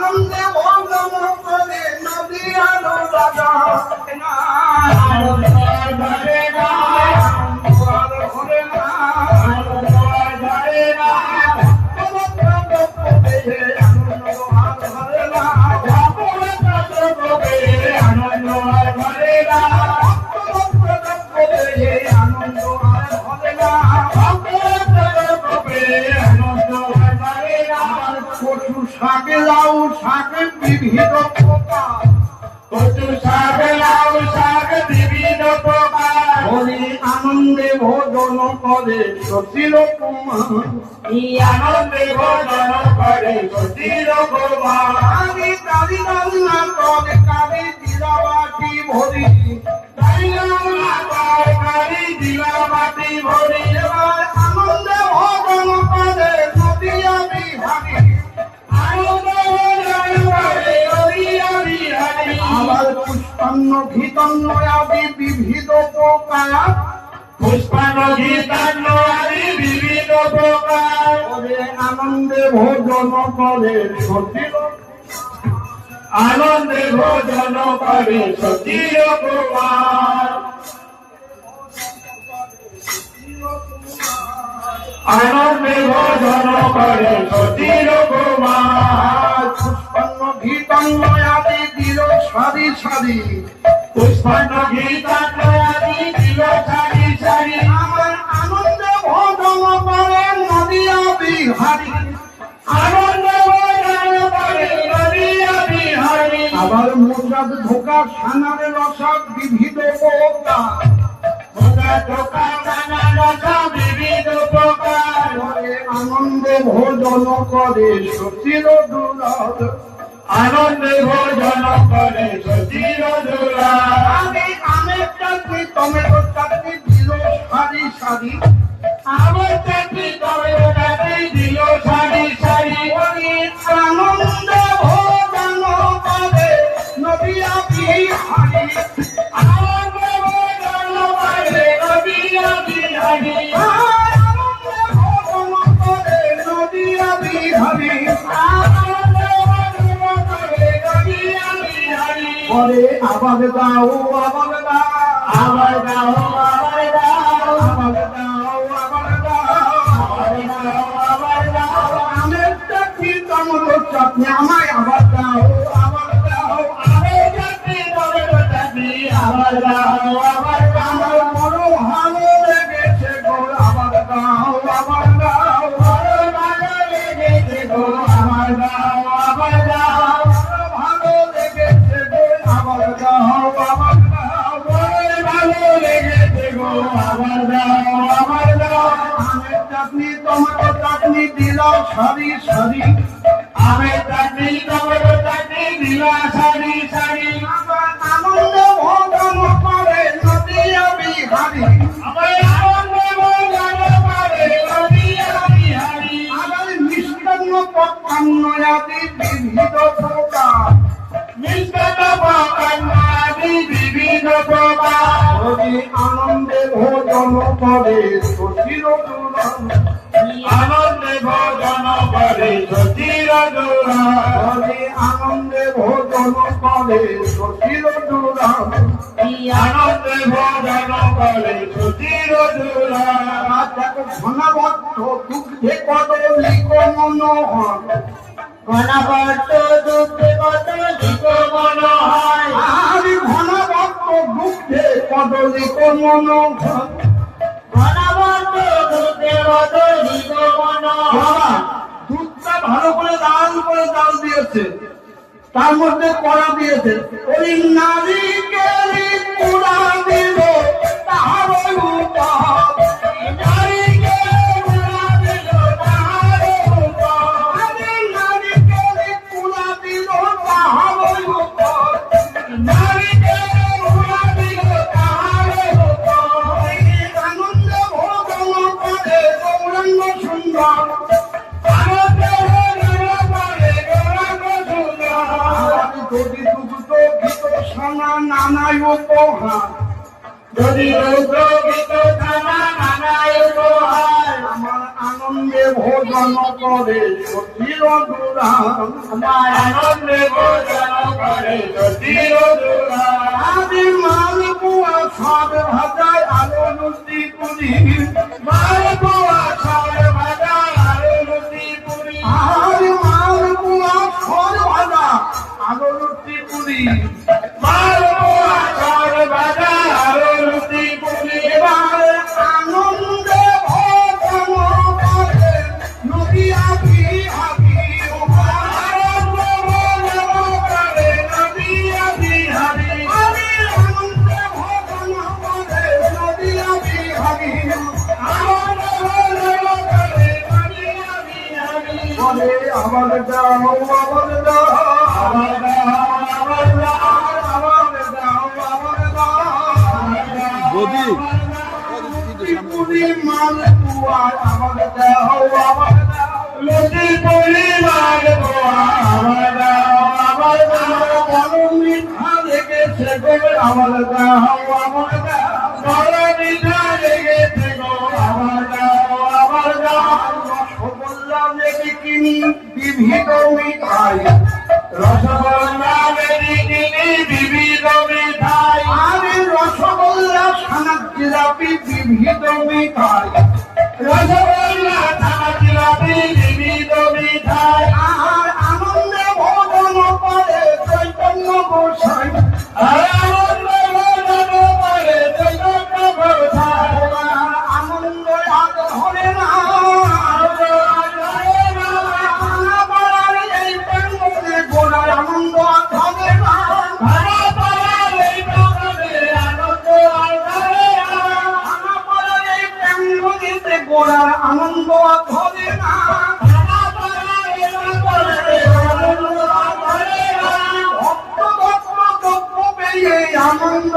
আনন্দে শাকে লাউ, শাকে বিবিধ প্রকার। কচু শাক লাউ, শাক বিভিন্ন প্রকার। হরি আনন্দে ভোজন করে সচিল কুমার আনন্দে ভোজন করে সতীর কুমার আমি কালি রান্না করে, কালি দিলাবাটি ভরি। এবার আনন্দে ভোজন করে সচিল আনন্দে ভোজন করে সতীর কুমার আনন্দে ভোজন করে সতীর কুমার পুষ্পান্ন ঘিতন্ন আদি দিল সারি সারি। পুষ্পান্ন গীতান্নয়াদি বিবিধ প্রকার মোদা টোকা নানা রসা বিবিধ প্রকার করে ভোজন করে সচির দুরাদ আনন্দে ভোজন করে সতীর পরে আবার দাও আবার দাও। আবার দাও আবার দাও। আবার দাও আবার দাও। আবার গাও আবার গাও আমের চাটনি টমেটো চাটনি আমায় আবার দাও আবার টমেটো চাটনি দিলাম সারি সারি আমি চাকরি টমেটো চাকরি দিলা সারি সারি আনন্দ ভোজন করে আমার মিশ্রত বাকান্নাদি বিভিন্ন প্রকার আনন্দে ভোজন করে শশীর সতীর দুরা হরি আনন্দে ভোজন করে শশীর দুরন আনন্দে ভোজন করে সতীর দুগ্ধে কত লিক মনোহর। ঘনবর্ত দুঃখে কত লিক মন হয় আর ঘনবদ্ধ দুগ্ধে কত লিক মনোহর ঘনবর্ত দুঃখে কত হয় ভালো করে লাল করে দান দিয়েছে। তার মধ্যে করা দিয়েছে। ওই নারীকে কুড়া শোনা নানাই উপহার। যদি রৌদ্র গীত থানা নানায় উপহার, আমার আনন্দ ভোজন করে সতীর দুরাম আমার আনন্দে ভোজন করে সতীর দুরাম আদি মালপুয়া সব ভাজায় আলো লুচি পুরি। মালপোয়া সব ভাজা আলু লুচি পুরি। আর মালপুয়া সব ভাজা আলো লুচি পুরি। আমার দাও আমার দাও আমার আমার গাও আমার দাও। আমার দাও ত্রিপুরি মালপুয়া আমার দাও আমার দাও। পুরি মালপোয়া আমার আমার গাও বড় মিঠা আমার দাও। বিবিধ মিঠাই রসগোল্লা বেরি কিনি বিবিধ মিঠাই আমি রসগোল্লা ছানার জিলাপি বিবিধ মিঠাই। রসগোল্লা প্রেমে আনন্দ ধরে না। আনন্দ